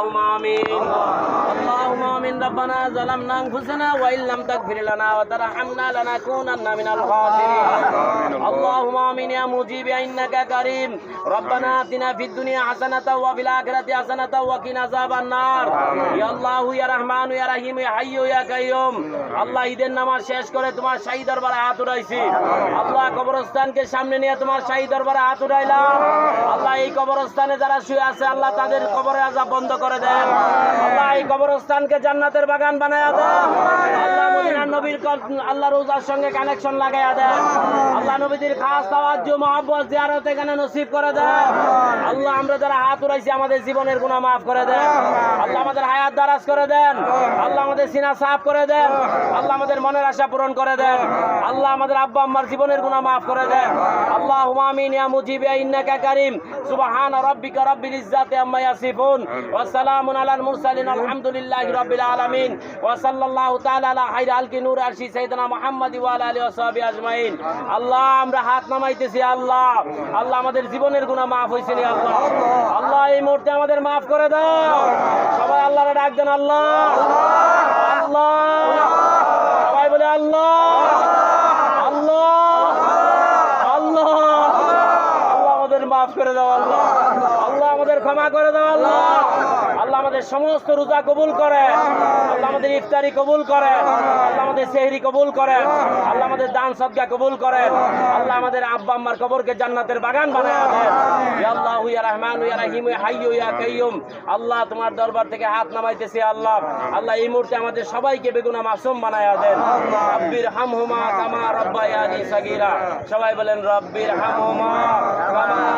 اللهم آمين আমিন রব্বানা জালামনা আনফুসানা ওয়া ইল্লাম তাগফির লানা ওয়া তারহামনা লানাকুনান্না মিনাল খাসিরিন। আল্লাহুম্মা আমিন ইয়া মুজিব ইন্নাকা কারীম। রব্বানা আতিনা ফিদ দুনিয়া হাসানাতা ওয়া ফিল আখিরাতি হাসানাতা ওয়া কিনা আযাবান নার ইয়া আল্লাহ ইয়া রহমান ইয়া রহিম ইয়া হাইয়্যু ইয়া কাইয়্যুম। আল্লাহ ঈদের নামাজ শেষ করে তোমার শাহী দরবারে হাত উঠাইছি। আল্লাহ কবরস্থানকে সামনে নিয়ে তোমার শাহী দরবারে হাত উঠাইলাম। আল্লাহ এই কবরস্থানে যারা শুয়ে আছে আল্লাহ তাদের কবরের আজাব বন্ধ করে দেন। আল্লাহ এই কবরস্থানকে জান জান্নাতের বাগান বানায়া দেন আল্লাহ মদিনার নবীর আল্লাহ রোজার সঙ্গে কানেকশন লাগাইয়া দেন আল্লাহ নবীদের খাস তাওয়াজ্জ, মহব্বত জিয়ারত এখানে নসিব করে দেন আল্লাহ আমরা যারা হাত উড়াইছি, আমাদের জীবনের গুনাহ মাফ করে দেন আল্লাহ আমাদের হায়াত দারাজ করে দেন। আল্লাহ আমাদের সিনা সাফ করে দেন। আল্লাহ আমাদের মনের আশা পূরণ করে দেন। আল্লাহ আমাদের আব্বা আম্মার জীবনের গুণা মাফ করে দেন। আল্লাহ আমিন ইয়া মুজিব ইয়া ইন্নাকা কারীম। সুবহান রাব্বিকা রাব্বিল ইজ্জাতি আম্মা ইয়াসিফুন। ওয়া সালামুন আলাল মুরসালিন, আলহামদুলিল্লাহি রাব্বিল আলামিন। ওয়া সাল্লাল্লাহু তাআলা আলা আলকি নূর আরশি সাইয়েদনা মুহাম্মদ ওয়া আলা আলিহি ওয়া সাহবিহি আজমাইন। আল্লাহ, আমরা হাত নামাইতেছি, আল্লাহ। আল্লাহ আমাদের জীবনের গুণা মাফ হইছে নি আল্লাহ। আল্লাহ, এই মুহূর্তে আমাদের মাফ করে দাও। সবাই আল্লাহরে ডাক দেন, আল্লাহ। আল্লাহ সবাই বলে আল্লাহ আল্লাহ আল্লাহ আল্লাহ আমাদের মাফ করে দাও আল্লাহ। আল্লাহ আমাদের ক্ষমা করে দাও আল্লাহ। আল্লাহ আমাদের সমস্ত রোজা কবুল করে। আল্লাহ আমাদের ইফতারি কবুল করে। আল্লাহ আমাদের সেহরি কবুল করে। আল্লাহ আমাদের দান সদকা কবুল করে। আল্লাহ আমাদের আব্বা আম্মার কবরকে জান্নাতের বাগান বানায় আল্লাহ, ইয়া রহমান, ইয়া রহিম, ইয়া হাইয়্যু, ইয়া আল্লাহ তোমার দরবার থেকে হাত নামাইতেছি আল্লাহ। আল্লাহ এই মুহূর্তে আমাদের সবাইকে বেগুনা মাসুম বানায়া দেন। রব্বির হামহুমা কামা রব্বায়ানি সাগীরা। সবাই বলেন, রব্বির হামহুমা কামা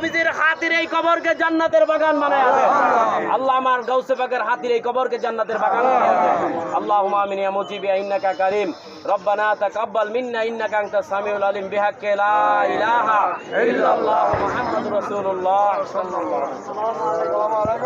নবীজির হাতির এই কবরকে জান্নাতের বাগান বানায় আল্লাহ আমার গাউসে পাকের হাতির এই কবরকে জান্নাতের বাগান আল্লাহ ইয়া মুজিব ইন্নাকা কারীম। রব্বানা তাকাব্বাল মিন্না, ইন্নাকা আনতা সামিউল আলিম। বিহাক্কি লা ইলাহা ইল্লাল্লাহ মুহাম্মাদুর রাসূলুল্লাহ। সাল্লাল্লাহু আলাইহি ওয়াসাল্লাম